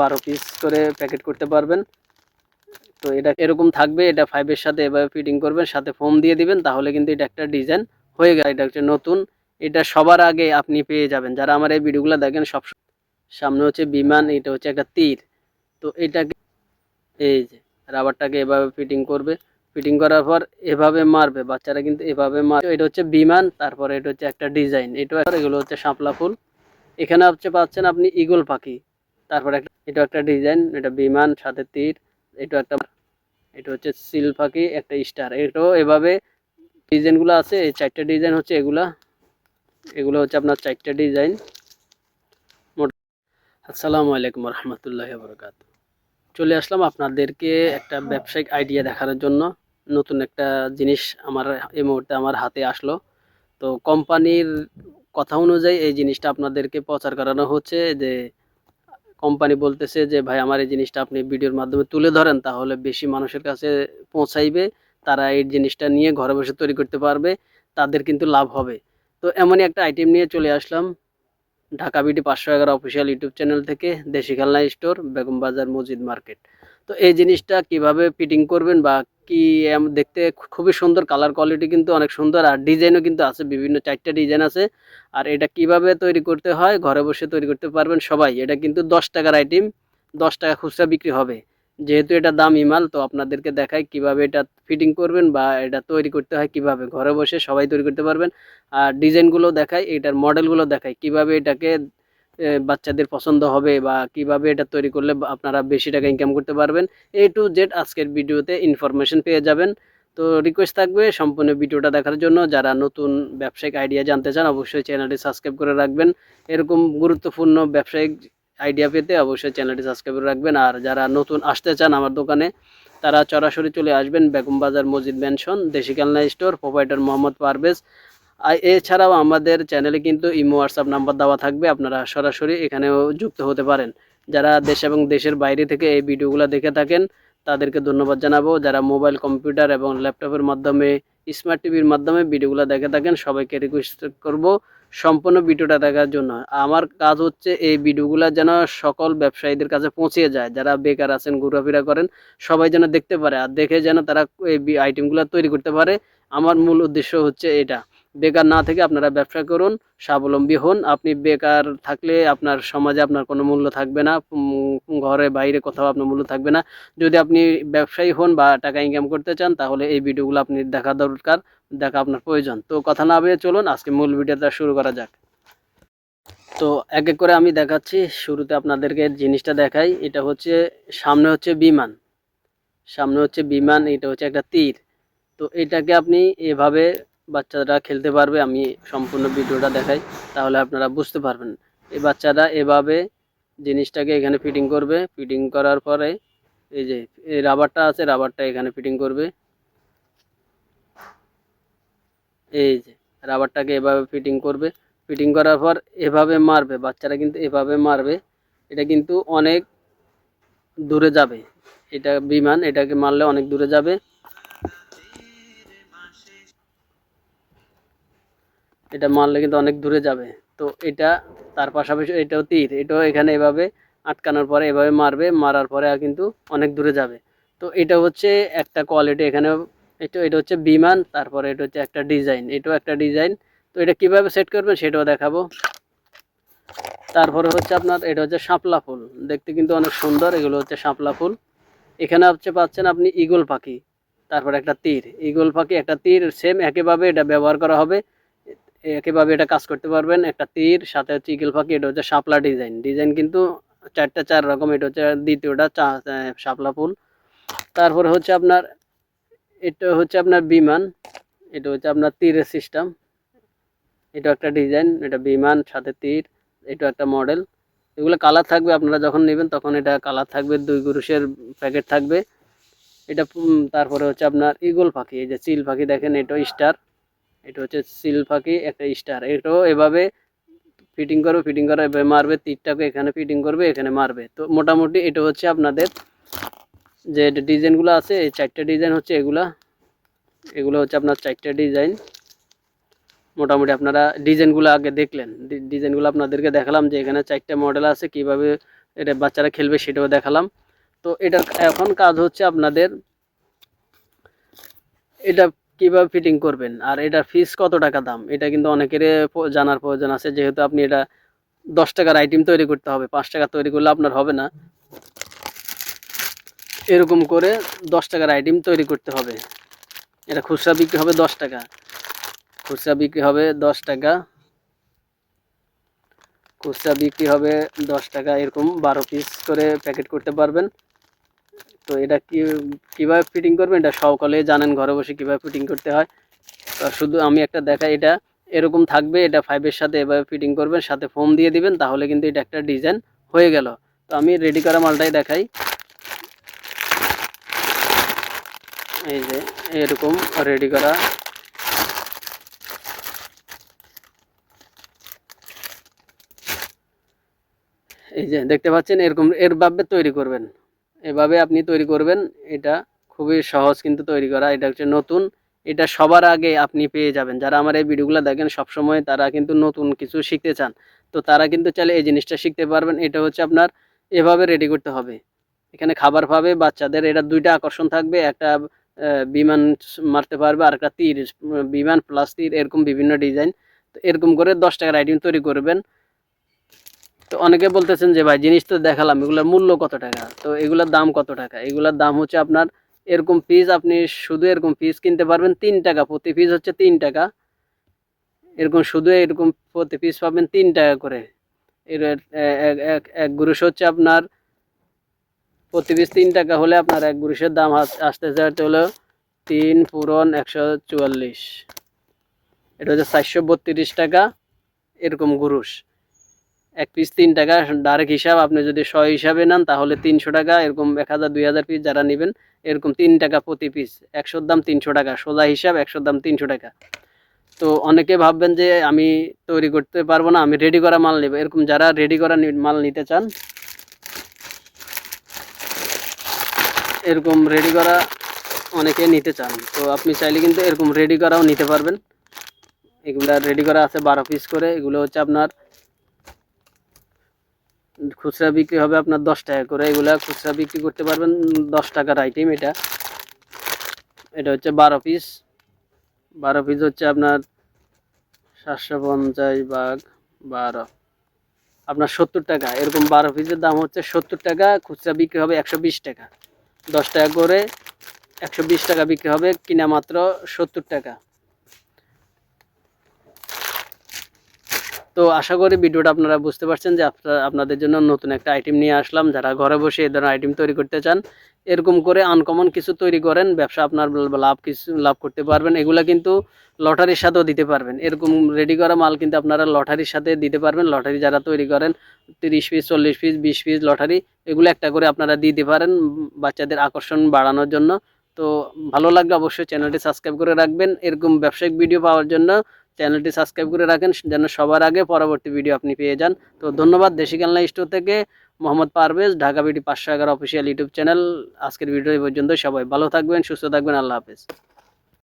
বারো পিস করে প্যাকেট করতে পারবেন। তো এটা এরকম থাকবে, এটা ফাইভের সাথে এভাবে ফিটিং করবেন, সাথে ফোম দিয়ে দিবেন, তাহলে কিন্তু এটা একটা ডিজাইন হয়ে গেল। এটা হচ্ছে নতুন, এটা সবার আগে আপনি পেয়ে যাবেন। যারা আমার এই ভিডিওগুলো দেখেন, সব সামনে হচ্ছে বিমান, এটা হচ্ছে একটা তীর। তো এটাকে, এই যে, রাবারটাকে এভাবে ফিটিং করবে। ফিটিং করার পর এভাবে মারবে, বাচ্চারা কিন্তু এভাবে মারবে এটা হচ্ছে বিমান, তারপরে এটা হচ্ছে একটা ডিজাইন এটা এগুলো হচ্ছে শাপলা ফুল। এখানে হচ্ছে পাচ্ছেন আপনি ইগল পাখি। তারপরে একটা এটা একটা ডিজাইন এটা বিমান, সাথে তীর এটা একটা এটা হচ্ছে সিল পাখি একটা স্টার এটাও এভাবে ডিজাইনগুলো আছে, এই চারটে ডিজাইন হচ্ছে এগুলা, এগুলো হচ্ছে আপনার চারটে ডিজাইন আসসালামু আলাইকুম রহমতুল্লাহ বরকাত চলে আসলাম আপনাদেরকে একটা ব্যবসায়িক আইডিয়া দেখানোর জন্য। নতুন একটা জিনিস আমার, এই মুহূর্তে আমার হাতে আসলো। তো কোম্পানির কথা অনুযায়ী এই জিনিসটা আপনাদেরকে প্রচার করানো হচ্ছে যে কোম্পানি বলতেছে যে, ভাই, আমার এই জিনিসটা আপনি ভিডিওর মাধ্যমে তুলে ধরেন, তাহলে বেশি মানুষের কাছে পৌঁছাইবে। তারা এই জিনিসটা নিয়ে ঘরে বসে তৈরি করতে পারবে। তাদের কিন্তু লাভ হবে। তো এমনই একটা আইটেম নিয়ে চলে আসলাম। ঢাকা বিটি পাঁচশো এগারো অফিসিয়াল ইউটিউব চ্যানেল থেকে, দেশি খেলনা স্টোর বেগম বাজার মসজিদ মার্কেট তো এই জিনিসটা কীভাবে ফিটিং করবেন বা কি দেখতে খুবই সুন্দর কালার কোয়ালিটি কিন্তু অনেক সুন্দর আর ডিজাইনও কিন্তু আছে, বিভিন্ন চারটা ডিজাইন আছে। আর এটা কীভাবে তৈরি করতে হয়, ঘরে বসে তৈরি করতে পারবেন সবাই। এটা কিন্তু দশ টাকার আইটেম দশ টাকা খুচরা বিক্রি হবে। যেহেতু এটা দাম ইমাল তো আপনাদেরকে দেখাই কীভাবে এটা ফিটিং করবেন বা এটা তৈরি করতে হয় কীভাবে। ঘরে বসে সবাই তৈরি করতে পারবেন। আর ডিজাইনগুলো দেখাই, এটার মডেলগুলো দেখাই, কীভাবে এটাকে বাচ্চাদের পছন্দ হবে বা কীভাবে এটা তৈরি করলে আপনারা বেশি টাকা ইনকাম করতে পারবেন এ টু জেড আজকের ভিডিওতে ইনফরমেশন পেয়ে যাবেন। তো রিকোয়েস্ট থাকবে সম্পূর্ণ ভিডিওটা দেখার জন্য। যারা নতুন ব্যবসায়িক আইডিয়া জানতে চান, অবশ্যই চ্যানেলটি সাবস্ক্রাইব করে রাখবেন। এরকম গুরুত্বপূর্ণ ব্যবসায়িক আইডিয়া পেতে অবশ্যই চ্যানেলটি সাবস্ক্রাইব করে রাখবেন। আর যারা নতুন আসতে চান আমার দোকানে, তারা সরাসরি চলে আসবেন বেগম বাজার মসজিদ ম্যানশন দেশি খেলনা স্টোর প্রোভাইডার মোহাম্মদ পারভেজ। এছাড়াও আমাদের চ্যানেলে কিন্তু ইমো হোয়াটসঅ্যাপ নাম্বার দেওয়া থাকবে, আপনারা সরাসরি এখানেও যুক্ত হতে পারেন। যারা দেশ এবং দেশের বাইরে থেকে এই ভিডিওগুলো দেখে থাকেন, তাদেরকে ধন্যবাদ জানাব। যারা মোবাইল কম্পিউটার এবং ল্যাপটপের মাধ্যমে স্মার্ট টিভির মাধ্যমে ভিডিওগুলো দেখে থাকেন, সবাইকে রিকোয়েস্ট করব সম্পূর্ণ ভিডিওটা দেখার জন্য। আমার কাজ হচ্ছে এই ভিডিওগুলো যেন সকল ব্যবসায়ীদের কাছে পৌঁছে যায়, যারা বেকার আছেন, ঘোরাফেরা করেন, সবাই যেন দেখতে পারে। আর দেখে যেন তারা এই আইটেমগুলো তৈরি করতে পারে। আমার মূল উদ্দেশ্য হচ্ছে এটা। বেকার না থেকে আপনারা ব্যবসা করুন, স্বাবলম্বী হন। আপনি বেকার থাকলে আপনার সমাজে আপনার কোনো মূল্য থাকবে না ঘরে বাইরে কোথাও আপনার মূল্য থাকবে না। যদি আপনি ব্যবসায়ী হন বা টাকা ইনকাম করতে চান, তাহলে এই ভিডিওগুলো আপনি দেখা দরকার, দেখা আপনার প্রয়োজন। তো কথা না বেয়ে চলুন, আজকে মূল ভিডিওটা শুরু করা যাক। তো এক এক করে আমি দেখাচ্ছি, শুরুতে আপনাদেরকে জিনিসটা দেখাই। এটা হচ্ছে, সামনে হচ্ছে বিমান। সামনে হচ্ছে বিমান, এটা হচ্ছে একটা তীর। তো এটাকে আপনি এভাবে বাচ্চারা খেলতে পারবে, আমি সম্পূর্ণ ভিডিওটা দেখাই, তাহলে আপনারা বুঝতে পারবেন। এই বাচ্চারা এভাবে জিনিসটাকে এখানে ফিটিং করবে ফিটিং করার পরে এই যে, এই রাবারটা আছে রাবারটা এখানে ফিটিং করবে। এই যে রাবারটাকে এভাবে ফিটিং করবে। ফিটিং করার পর এভাবে মারবে, বাচ্চারা কিন্তু এভাবে মারবে, এটা কিন্তু অনেক দূরে যাবে। এটা বিমান, এটাকে মারলে অনেক দূরে যাবে। এটা মারলে কিন্তু অনেক দূরে যাবে। তো এটা তার পাশাপাশি এটাও তীর। এটাও এখানে এভাবে আটকানোর পরে এভাবে মারবে, মারার পরে আর কিন্তু অনেক দূরে যাবে। তো এটা হচ্ছে একটা কোয়ালিটি এখানে। এটা এটা হচ্ছে বিমান, তারপরে এটা হচ্ছে একটা ডিজাইন। এটাও একটা ডিজাইন। তো এটা কীভাবে সেট করবেন সেটাও দেখাবো। তারপরে হচ্ছে আপনার, এটা হচ্ছে শাপলা ফুল। দেখতে কিন্তু অনেক সুন্দর। এগুলো হচ্ছে শাপলা ফুল। এখানে হচ্ছে পাচ্ছেন আপনি ইগল পাখি, তারপর একটা তীর। ইগল পাখি, একটা তীর সেম একইভাবে এটা ব্যবহার করা হবে। একইভাবে এটা কাজ করতে পারবেন। একটা তীর, সাথে হচ্ছে ইগল পাখি এটা হচ্ছে শাপলা ডিজাইন। ডিজাইন কিন্তু চারটা চার রকম, এটা হচ্ছে দ্বিতীয়টা চা ফুল। তারপরে হচ্ছে আপনার, এটা হচ্ছে আপনার বিমান, এটা হচ্ছে আপনার তীরের সিস্টেম এটা একটা ডিজাইন, এটা বিমান, সাথে তীর, এটা একটা মডেল এগুলো কালার থাকবে, আপনারা যখন নেবেন তখন এটা কালার থাকবে, দুই গুরুষের প্যাকেট থাকবে। এটা তারপরে হচ্ছে আপনার ইগল পাখি এই যে চিল পাখি দেখেন, এটা স্টার এটা হচ্ছে সিল পাখি একটা স্টার। এটাও এভাবে ফিটিং করবে, ফিটিং করে এভাবে মারবে, তীরটাকে এখানে ফিটিং করবে, এখানে মারবে। তো মোটামুটি এটা হচ্ছে আপনাদের যে ডিজাইনগুলো আছে, এই চারটে ডিজাইন হচ্ছে এগুলা। এগুলো হচ্ছে আপনার চারটে ডিজাইন। মোটামুটি আপনারা ডিজাইনগুলো আগে দেখলেন। ডিজাইনগুলো আপনাদেরকে দেখালাম যে এখানে চারটে মডেল আছে, কীভাবে এটা বাচ্চারা খেলবে সেটাও দেখালাম। তো এটার এখন কাজ হচ্ছে আপনাদের এটা কীভাবে ফিটিং করবেন? আর এটার ফিস কত টাকা দাম? এটা কিন্তু অনেকের জানার প্রয়োজন আছে। যেহেতু আপনি এটা দশ টাকার আইটেম তৈরি করতে হবে, পাঁচ টাকা তৈরি করলে আপনার হবে না। এরকম করে দশ টাকার আইটেম তৈরি করতে হবে। এটা খুচরা বিক্রি হবে দশ টাকা। খুচরা বিক্রি হবে দশ টাকা। খুচরা বিক্রি হবে দশ টাকা। এরকম বারো পিস করে প্যাকেট করতে পারবেন। তো এটা কি, কীভাবে ফিটিং করবেন? এটা সকলে জানেন ঘরে বসে কীভাবে ফিটিং করতে হয়। তো শুধু আমি একটা দেখাই এটা। এরকম থাকবে, এটা ফাইভের সাথে এভাবে ফিটিং করবেন, সাথে ফোম দিয়ে দিবেন, তাহলে কিন্তু এটা একটা ডিজাইন হয়ে গেল। তো আমি রেডি করা মালটাই দেখাই। এই যে, এরকম রেডি করা। এই যে, দেখতে পাচ্ছেন? এরকম, এর এরভাবে তৈরি করবেন। এভাবে আপনি তৈরি করবেন, এটা খুবই সহজ কিন্তু তৈরি করা, এটা হচ্ছে নতুন, এটা সবার আগে আপনি পেয়ে যাবেন। যারা আমার এই ভিডিওগুলো দেখেন, সবসময় তারা কিন্তু নতুন কিছু শিখতে চান। তো তারা কিন্তু চাইলে এই জিনিসটা শিখতে পারবেন, এটা হচ্ছে আপনার এভাবে রেডি করতে হবে। এখানে খাবার পাবে, বাচ্চাদের, এটা দুইটা আকর্ষণ থাকবে, একটা বিমান মারতে পারবে আর একটা তীর, বিমান, প্লাস তীর, এরকম বিভিন্ন ডিজাইন তো এরকম করে দশ টাকার আইটেম তৈরি করবেন। তো অনেকে বলতেছেন যে, ভাই, জিনিস তো দেখালাম, এগুলোর মূল্য কত টাকা? তো এগুলোর দাম কত টাকা? এগুলোর দাম হচ্ছে আপনার এরকম পিস আপনি শুধু এরকম পিস কিনতে পারবেন তিন টাকা, প্রতি পিস হচ্ছে তিন টাকা। এরকম শুধু এরকম প্রতি পিস পাবেন তিন টাকা করে। এর এক- গুরুষ হচ্ছে আপনার প্রতি পিস তিন টাকা হলে আপনার এক গুরুষের দাম আস- আসতেছে হলো তিন পূরণ একশো চুয়াল্লিশ। এটা হচ্ছে চারশো বত্রিশ টাকা এরকম গুরুষ এক পিস তিন টাকা ডাইরেক্ট হিসাব। আপনি যদি শ হিসাবে নেন, তাহলে তিনশো টাকা, এরকম এক হাজার, দুই হাজার পিস যারা নেবেন, এরকম তিন টাকা প্রতি পিস একশোর দাম তিনশো টাকা, সোজা হিসাব, একশোর দাম তিনশো টাকা। তো অনেকে ভাববেন যে আমি তৈরি করতে পারব না, আমি রেডি করা মাল নেব। এরকম যারা রেডি করা মাল নিতে চান, এরকম রেডি করা অনেকে নিতে চান। তো আপনি চাইলে কিন্তু এরকম রেডি করাও নিতে পারবেন। এগুলা রেডি করা আছে বারো পিস করে। এগুলো হচ্ছে আপনার খুচরা বিক্রি হবে আপনার দশ টাকা করে। এগুলা খুচরা বিক্রি করতে পারবেন দশ টাকার আইটেম এটা। এটা হচ্ছে বারো পিস বারো পিস হচ্ছে আপনার সাতশো পঞ্চাশ ভাগ বারো। আপনার সত্তর টাকা। এরকম বারো পিসের দাম হচ্ছে সত্তর টাকা, খুচরা বিক্রি হবে একশো বিশ টাকা। দশ টাকা করে একশো বিশ টাকা বিক্রি হবে, কিনা মাত্র সত্তর টাকা। তো আশা করি ভিডিওটা আপনারা বুঝতে পারছেন যে আপনাদের জন্য নতুন একটা আইটেম নিয়ে আসলাম। যারা ঘরে বসে এই ধরনের আইটেম তৈরি করতে চান, এরকম করে আনকমন কিছু তৈরি করেন, ব্যবসা আপনার লাভ কিছু, লাভ করতে পারবেন। এগুলা কিন্তু লটারির সাথেও দিতে পারবেন। এরকম রেডি করা মাল কিন্তু আপনারা লটারির সাথে দিতে পারবেন। লটারি যারা তৈরি করেন, তিরিশ পিস চল্লিশ পিস বিশ পিস লটারি এগুলো একটা করে আপনারা দিতে পারেন। বাচ্চাদের আকর্ষণ বাড়ানোর জন্য। তো ভালো লাগলে অবশ্যই চ্যানেলটি সাবস্ক্রাইব করে রাখবেন। এরকম ব্যবসায়িক ভিডিও পাওয়ার জন্য চ্যানেলটি সাবস্ক্রাইব করে রাখেন। যেন সবার আগে পরবর্তী ভিডিও আপনি পেয়ে যান। তো ধন্যবাদ দেশি খেলনা স্টোর থেকে মোহাম্মদ পারভেজ, ঢাকা বিটি পাঁচশো এগারো অফিসিয়াল ইউটিউব চ্যানেল। আজকের ভিডিও পর্যন্ত সবাই ভালো থাকবেন, সুস্থ থাকবেন। আল্লাহ হাফেজ।